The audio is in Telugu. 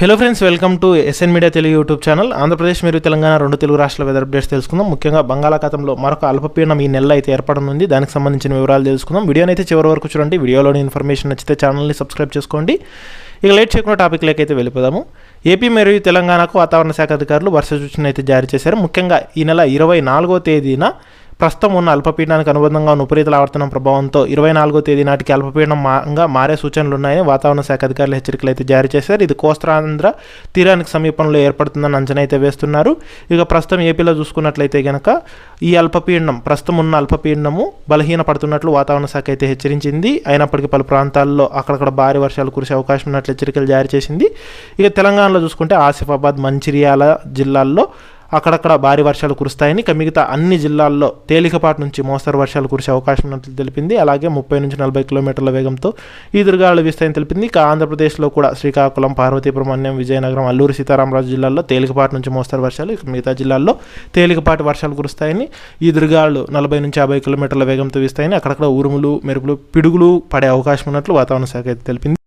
Hello friends welcome to S N media Telugu YouTube channel Andhra Pradesh మరియు తెలంగాణ రెండు తెలుగు రాష్ట్రాల వెదర్ అప్డేట్స్ తెలుసుకుందాం. ముఖ్యంగా బంగాళాఖాతంలో మరొక అల్పపీడనం ఈ నెల అయితే ఏర్పడనుంది. దానికి సంబంధించిన వివరాలు తెలుసుకుందాం. వీడియోని అయితే చివరి వరకు చూడండి. వీడియోలోని ఇన్ఫర్మేషన్ నచ్చితే ఛానల్ని సబ్స్క్రైబ్ చేసుకోండి. ఇక లేట్ చేయకుండా టాపిక్లోకి అయితే వెళ్ళిపోదాము. ఏపీ మరియు తెలంగాణకు వాతావరణ శాఖ అధికారులు వర్ష సూచన అయితే జారీ చేశారు. ముఖ్యంగా ఈ నెల ఇరవై నాలుగో తేదీన ప్రస్తుతం ఉన్న అల్పపీడనానికి అనుబంధంగా ఉన్న ఉపరితల ఆవర్తనం ప్రభావంతో ఇరవై నాలుగో తేదీ నాటికి అల్పపీడనంగా మారే సూచనలు ఉన్నాయని వాతావరణ శాఖ అధికారులు హెచ్చరికలు అయితే జారీ చేశారు. ఇది కోస్తాంధ్ర తీరానికి సమీపంలో ఏర్పడుతుందని అంచనా అయితే వేస్తున్నారు. ఇక ప్రస్తుతం ఏపీలో చూసుకున్నట్లయితే కనుక ఈ అల్పపీడనం ప్రస్తుతం ఉన్న అల్పపీడనము బలహీన పడుతున్నట్లు వాతావరణ శాఖ అయితే హెచ్చరించింది. అయినప్పటికీ పలు ప్రాంతాల్లో అక్కడక్కడ భారీ వర్షాలు కురిసే అవకాశం ఉన్నట్లు హెచ్చరికలు జారీ చేసింది. ఇక తెలంగాణలో చూసుకుంటే ఆసిఫాబాద్ మంచిర్యాల జిల్లాల్లో అక్కడక్కడ భారీ వర్షాలు కురుస్తాయని ఇక మిగతా అన్ని జిల్లాల్లో తేలికపాటి నుంచి మోస్తరు వర్షాలు కురిసే అవకాశం ఉన్నట్లు తెలిపింది. అలాగే ముప్పై నుంచి నలభై కిలోమీటర్ల వేగంతో ఈదురుగాలు వీస్తాయని తెలిపింది. ఇక ఆంధ్రప్రదేశ్లో కూడా శ్రీకాకుళం పార్వతీపురం అన్యం విజయనగరం అల్లూరు సీతారామరాజు జిల్లాల్లో తేలికపాటి నుంచి మోస్తరు వర్షాలు ఇక మిగతా జిల్లాల్లో తేలికపాటి వర్షాలు కురుస్తాయని ఈదురుగాలు నలభై నుంచి యాభై కిలోమీటర్ల వేగంతో వీస్తాయని అక్కడక్కడ ఉరుములు మెరుపులు పిడుగులు పడే అవకాశం ఉన్నట్లు వాతావరణ శాఖ అయితే తెలిపింది.